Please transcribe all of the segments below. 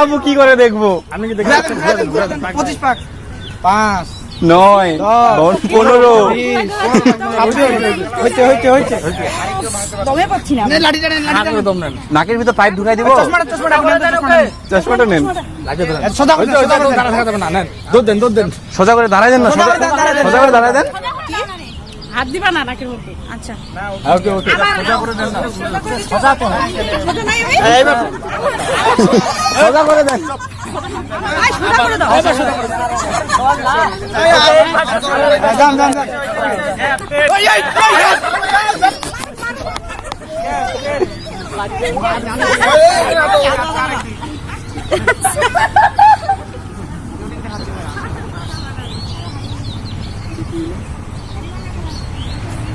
আবু কি করে দেখব? আমি কি পঁচিশ পাক। পাঁচ নয় পনেরো। নাকের ভিতর পাইপ ঢুকাই দিব? চশমাটা নেন, সোজা করে দাঁড়াই দেন না। সোজা করে দাঁড়াই দেন। হাত দিবা না নাকের মধ্যে? আচ্ছা। ওকে ওকে সোজা করে দেন না। সোজা তো ছোট নাই আমি সোজা করে দেন। আয়, সোজা করে দাও। যান যান যান।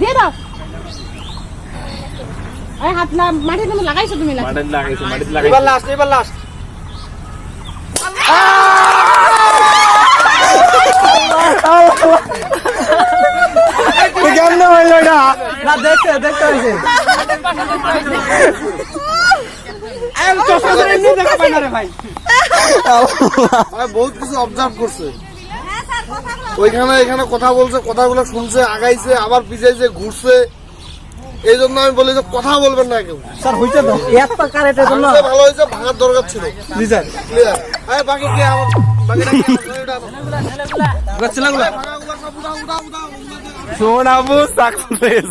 দিয়ে দাও। আরে হাত না মাটির মধ্যে লাগাইছো তুমি লাগাই মাটিতে লাগাইছে মাটিতে এবার লাস্ট এবার লাস্ট কেমনে হইল এটা না দেখতে দেখতে হইছে এই চশমা ধরে এমনি দেখা পাই না রে ভাই ভাই বহুত কিছু অবজার্ভ করছে। ওইখানে এখানে কথা বলছে কথাগুলো শুনছে আগাইছে আবার পিছাইছে ঘুরছে। এই জন্য আমি বলি যে কথা বলবেন না কেউ। স্যার হইছে তো। এত জন্য? ভালো হয়েছে ভাঙার দরকার ছিল। জি স্যার ক্লিয়ার এই বাকি কে আমার বাকিটা কে? সাকসেস